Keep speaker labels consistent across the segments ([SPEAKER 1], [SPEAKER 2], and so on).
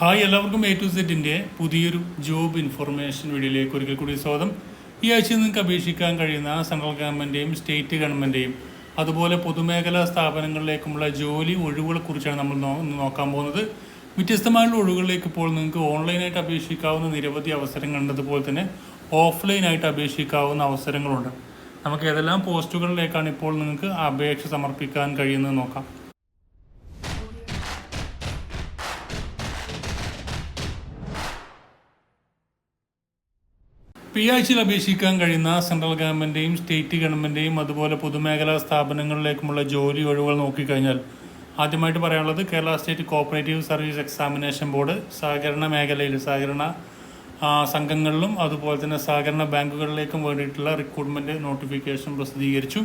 [SPEAKER 1] Hi എല്ലാവർക്കും A to സെറ്റിന്റെ പുതിയൊരു ജോബ് ഇൻഫർമേഷൻ വീഡിയോയിലേക്ക് ഒരിക്കൽ കൂടി സ്വാഗതം. ഈ ആഴ്ച നിങ്ങൾക്ക് അപേക്ഷിക്കാൻ കഴിയുന്ന സെൻട്രൽ ഗവൺമെന്റെയും സ്റ്റേറ്റ് ഗവൺമെന്റെയും അതുപോലെ പൊതുമേഖലാ സ്ഥാപനങ്ങളിലേക്കുമുള്ള ജോലി ഒഴിവുകളെ കുറിച്ചാണ് നമ്മൾ നോക്കാൻ പോകുന്നത്. വ്യത്യസ്തമായുള്ള ഒഴിവുകളിലേക്ക് ഇപ്പോൾ നിങ്ങൾക്ക് ഓൺലൈനായിട്ട് അപേക്ഷിക്കാവുന്ന നിരവധി അവസരങ്ങൾ ഉണ്ടതുപോലെ തന്നെ ഓഫ്ലൈനായിട്ട് അപേക്ഷിക്കാവുന്ന അവസരങ്ങളുണ്ട്. നമുക്ക് ഏതെല്ലാം പോസ്റ്റുകളിലേക്കാണ് ഇപ്പോൾ നിങ്ങൾക്ക് അപേക്ഷ സമർപ്പിക്കാൻ കഴിയുന്നത് നോക്കാം. പി ആഴ്ചയിൽ അപേക്ഷിക്കാൻ കഴിയുന്ന സെൻട്രൽ ഗവൺമെന്റെയും സ്റ്റേറ്റ് ഗവൺമെന്റെയും അതുപോലെ പൊതുമേഖലാ സ്ഥാപനങ്ങളിലേക്കുമുള്ള ജോലി ഒഴിവുകൾ നോക്കിക്കഴിഞ്ഞാൽ ആദ്യമായിട്ട് പറയാനുള്ളത് Kerala state cooperative service examination board സഹകരണ മേഖലയിൽ സഹകരണ സംഘങ്ങളിലും അതുപോലെ തന്നെ സഹകരണ ബാങ്കുകളിലേക്കും വേണ്ടിയിട്ടുള്ള റിക്രൂട്ട്മെന്റ് നോട്ടിഫിക്കേഷൻ പ്രസിദ്ധീകരിച്ചു.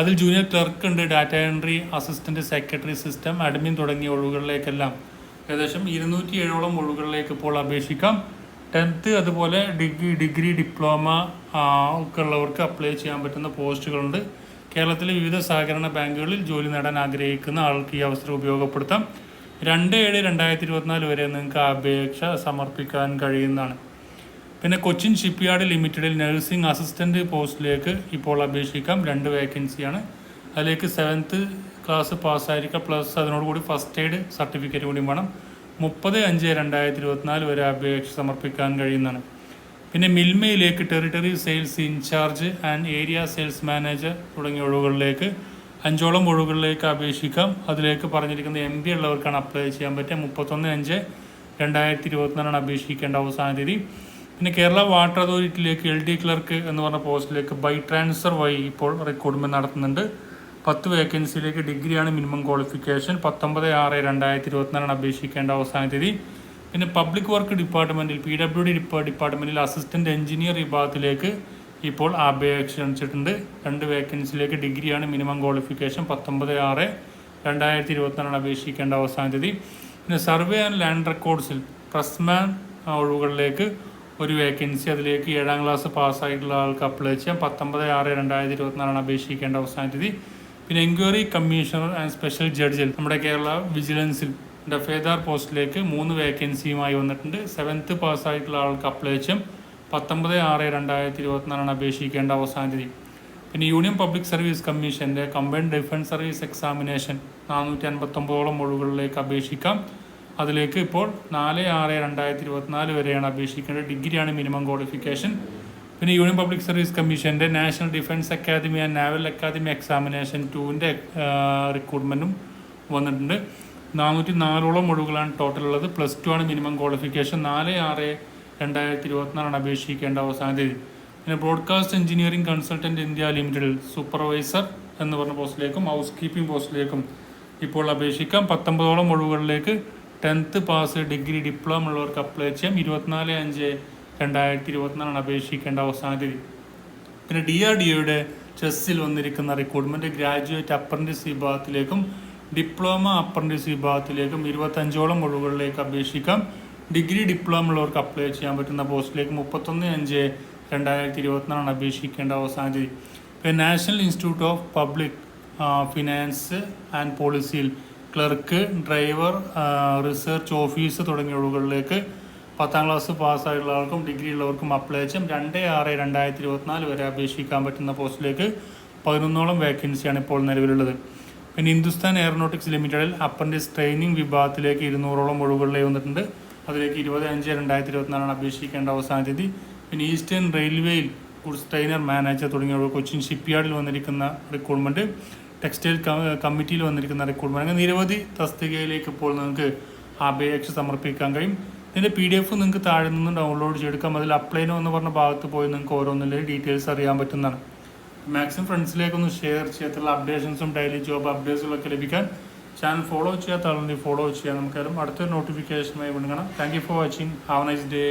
[SPEAKER 1] അതിൽ ജൂനിയർ ക്ലർക്ക് ഉണ്ട് data entry assistant secretary system admin തുടങ്ങിയ ഒഴിവുകളിലേക്കെല്ലാം ഏകദേശം ഇരുന്നൂറ്റി ഏഴോളം ഒഴിവുകളിലേക്ക് ഇപ്പോൾ അപേക്ഷിക്കാം. ടെൻത്ത് അതുപോലെ ഡിഗ്രി ഡിഗ്രി ഡിപ്ലോമ ഒക്കെ ഉള്ളവർക്ക് അപ്ലൈ ചെയ്യാൻ പറ്റുന്ന പോസ്റ്റുകളുണ്ട് കേരളത്തിലെ വിവിധ സഹകരണ ബാങ്കുകളിൽ ജോലി നേടാൻ ആഗ്രഹിക്കുന്ന ആൾക്ക് ഈ അവസരം ഉപയോഗപ്പെടുത്താം. രണ്ട് ഏഴ് രണ്ടായിരത്തി ഇരുപത്തിനാല് വരെ നിങ്ങൾക്ക് അപേക്ഷ സമർപ്പിക്കാൻ കഴിയുന്നതാണ്. പിന്നെ കൊച്ചിൻ ഷിപ്പ്യാർഡ് ലിമിറ്റഡിൽ നഴ്സിംഗ് അസിസ്റ്റന്റ് പോസ്റ്റിലേക്ക് ഇപ്പോൾ അപേക്ഷിക്കാം. രണ്ട് വേക്കൻസിയാണ് അതിലേക്ക് സെവൻത്ത് ക്ലാസ് പാസ്സായിരിക്കുക പ്ലസ് അതിനോടുകൂടി ഫസ്റ്റ് എയ്ഡ് സർട്ടിഫിക്കറ്റ് കൂടി വേണം. മുപ്പത് അഞ്ച് രണ്ടായിരത്തി ഇരുപത്തിനാല് വരെ അപേക്ഷ സമർപ്പിക്കാൻ കഴിയുന്നതാണ്. പിന്നെ മിൽമയിലേക്ക് territory sales incharge and area sales manager തുടങ്ങിയ ഒഴിവുകളിലേക്ക് അഞ്ചോളം ഒഴിവുകളിലേക്ക് അപേക്ഷിക്കാം. അതിലേക്ക് പറഞ്ഞിരിക്കുന്ന എം പി ഉള്ളവർക്കാണ് അപ്ലൈ ചെയ്യാൻ പറ്റുക മുപ്പത്തൊന്ന് അഞ്ച് രണ്ടായിരത്തി ഇരുപത്തിനാലാണ് അപേക്ഷിക്കേണ്ട അവസാന തീയതി. പിന്നെ കേരള വാട്ടർ അതോറിറ്റിയിലേക്ക് എൽ ഡി ക്ലർക്ക് എന്ന് പറഞ്ഞ പോസ്റ്റിലേക്ക് ബൈ ട്രാൻസ്ഫർ വഴി ഇപ്പോൾ റിക്രൂട്ട്മെന്റ് നടത്തുന്നുണ്ട്. പത്ത് വേക്കൻസിയിലേക്ക് ഡിഗ്രിയാണ് മിനിമം ക്വാളിഫിക്കേഷൻ പത്തൊമ്പത് ആറ് രണ്ടായിരത്തി ഇരുപത്തിനാലാണ് അപേക്ഷിക്കേണ്ട അവസാന തീയതി. പിന്നെ പബ്ലിക് വർക്ക് ഡിപ്പാർട്ട്മെന്റിൽ പി ഡബ്ല്യു ഡി ഡിപ്പാർട്ട്മെന്റിൽ അസിസ്റ്റന്റ് എഞ്ചിനീയർ വിഭാഗത്തിലേക്ക് ഇപ്പോൾ അപേക്ഷ ക്ഷണിച്ചിട്ടുണ്ട്. രണ്ട് വേക്കൻസിയിലേക്ക് ഡിഗ്രിയാണ് മിനിമം ക്വാളിഫിക്കേഷൻ പത്തൊമ്പത് ആറ് രണ്ടായിരത്തി ഇരുപത്തിനാലാണ് അപേക്ഷിക്കേണ്ട അവസാന തീയതി. പിന്നെ സർവേ ആൻഡ് ലാൻഡ് റെക്കോർഡ്സിൽ പ്രസ്മാൻ ഒഴിവുകളിലേക്ക് ഒരു വേക്കൻസി അതിലേക്ക് ഏഴാം ക്ലാസ് പാസ്സായിട്ടുള്ള ആൾക്ക് അപ്ലൈ ചെയ്യാം. പത്തൊമ്പത് ആറ് രണ്ടായിരത്തി ഇരുപത്തിനാലാണ് അപേക്ഷിക്കേണ്ട അവസാന തീയതി. പിന്നെ എൻക്വയറി കമ്മീഷണർ ആൻഡ് സ്പെഷ്യൽ ജഡ്ജിൽ നമ്മുടെ കേരള വിജിലൻസിൽ ഡഫേദാർ പോസ്റ്റിലേക്ക് മൂന്ന് വേക്കൻസിയുമായി വന്നിട്ടുണ്ട്. സെവൻത്ത് പാസ്സായിട്ടുള്ള ആൾക്ക് അപ്ലൈ ചെയ്യും. പത്തൊമ്പത് ആറ് രണ്ടായിരത്തി ഇരുപത്തിനാലാണ് അപേക്ഷിക്കേണ്ട അവസാന തീയതി. പിന്നെ യൂണിയൻ പബ്ലിക് സർവീസ് കമ്മീഷന്റെ കമ്പൈൻഡ് ഡിഫൻസ് സർവീസ് എക്സാമിനേഷൻ നാനൂറ്റി അൻപത്തൊമ്പതോളം ഒഴിവുകളിലേക്ക് അപേക്ഷിക്കാം. അതിലേക്ക് ഇപ്പോൾ നാല് ആറ് രണ്ടായിരത്തി ഇരുപത്തിനാല് വരെയാണ് അപേക്ഷിക്കേണ്ടത്. ഡിഗ്രിയാണ് മിനിമം ക്വാളിഫിക്കേഷൻ പിന്നെ യൂണിയൻ പബ്ലിക് സർവീസ് കമ്മീഷന്റെ national defence academy and naval academy examination ടുവിന്റെ റിക്രൂട്ട്മെന്റും വന്നിട്ടുണ്ട്. നാനൂറ്റി നാലോളം ഒഴിവുകളാണ് ടോട്ടൽ ഉള്ളത്. പ്ലസ് ടു ആണ് മിനിമം ക്വാളിഫിക്കേഷൻ നാല് ആറ് രണ്ടായിരത്തി ഇരുപത്തിനാലാണ് അപേക്ഷിക്കേണ്ട അവസാന തീയതി. പിന്നെ ബ്രോഡ്കാസ്റ്റ് എഞ്ചിനീയറിംഗ് കൺസൾട്ടന്റ് ഇന്ത്യ ലിമിറ്റഡിൽ സൂപ്പർവൈസർ എന്ന് പറഞ്ഞ പോസ്റ്റിലേക്കും ഹൗസ് കീപ്പിംഗ് പോസ്റ്റിലേക്കും ഇപ്പോൾ അപേക്ഷിക്കാം. പത്തൊമ്പതോളം ഒഴിവുകളിലേക്ക് ടെൻത്ത് പാസ് ഡിഗ്രി ഡിപ്ലോമ ഉള്ളവർക്ക് അപ്ലൈ ചെയ്യാം. ഇരുപത്തിനാല് അഞ്ച് രണ്ടായിരത്തി ഇരുപത്തിനാലാണ് അപേക്ഷിക്കേണ്ട അവസാന തീയതി. പിന്നെ ഡി ആർ ഡി ഒയുടെ ചെസ്സിൽ വന്നിരിക്കുന്ന റിക്രൂട്ട്മെന്റ് ഗ്രാജുവേറ്റ് അപ്രന്റീസ് വിഭാഗത്തിലേക്കും ഡിപ്ലോമ അപ്രന്റീസ് വിഭാഗത്തിലേക്കും ഇരുപത്തഞ്ചോളം ഒഴിവുകളിലേക്ക് അപേക്ഷിക്കാം. ഡിഗ്രി ഡിപ്ലോമ ഉള്ളവർക്ക് അപ്ലൈ ചെയ്യാൻ പറ്റുന്ന പോസ്റ്റിലേക്ക് മുപ്പത്തൊന്ന് അഞ്ച് രണ്ടായിരത്തി ഇരുപത്തിനാലാണ് അപേക്ഷിക്കേണ്ട അവസാന തീയതി. പിന്നെ national institute of public finance and പോളിസിയിൽ clerk driver research office തുടങ്ങിയ ഒഴിവുകളിലേക്ക് പത്താം ക്ലാസ് പാസ്സായിട്ടുള്ള ആൾക്കും ഡിഗ്രി ഉള്ളവർക്കും അപ്ലൈ ചെയ്യാം. രണ്ട് ആറ് രണ്ടായിരത്തി ഇരുപത്തിനാല് വരെ അപേക്ഷിക്കാൻ പറ്റുന്ന പോസ്റ്റിലേക്ക് പതിനൊന്നോളം വേക്കൻസിയാണ് ഇപ്പോൾ നിലവിലുള്ളത്. പിന്നെ ഹിന്ദുസ്ഥാൻ എയറോനോട്ടിക്സ് ലിമിറ്റഡിൽ അപ്രന്റീസ് ട്രെയിനിങ് വിഭാഗത്തിലേക്ക് ഇരുന്നൂറോളം ഒഴിവുകളിലേ വന്നിട്ടുണ്ട്. അതിലേക്ക് ഇരുപത് അഞ്ച് രണ്ടായിരത്തി ഇരുപത്തിനാലാണ് അപേക്ഷിക്കേണ്ട അവസാന തീയതി. പിന്നെ ഈസ്റ്റേൺ റെയിൽവേയിൽ ഗുഡ്സ് ട്രെയിനർ മാനേജർ തുടങ്ങിയ കൊച്ചിൻ ഷിപ്പ്യാർഡിൽ വന്നിരിക്കുന്ന റിക്രൂട്ട്മെന്റ് ടെക്സ്റ്റൈൽ കമ്മിറ്റിയിൽ വന്നിരിക്കുന്ന റിക്രൂട്ട്മെന്റ് അങ്ങനെ നിരവധി തസ്തികയിലേക്ക് ഇപ്പോൾ നിങ്ങൾക്ക് അപേക്ഷ സമർപ്പിക്കാൻ കഴിയും. ഇതിന്റെ പി ഡി എഫ് നിങ്ങൾക്ക് താഴെ നിന്ന് ഡൗൺലോഡ് ചെയ്തെടുക്കാം. അതിൽ അപ്ലൈനോ എന്ന് പറഞ്ഞ ഭാഗത്ത് പോയി നിങ്ങൾക്ക് ഓരോന്നിന്റെ ഡീറ്റെയിൽസ് അറിയാൻ പറ്റുന്നതാണ്. മാക്സിമം ഫ്രണ്ട്സിലേക്കൊന്ന് ഷെയർ ചെയ്യാത്തുള്ള അപ്ഡേഷൻസും ഡെയിലി ജോബ് അപ്ഡേറ്റ്സുകളൊക്കെ ലഭിക്കാൻ ചാനൽ ഫോളോ ചെയ്യാത്ത ആളുണ്ടെങ്കിൽ ഫോളോ ചെയ്യാം. നമുക്കായാലും അടുത്തൊരു നോട്ടിഫിക്കേഷനുമായി വിടുകണം thank you for watching have nice day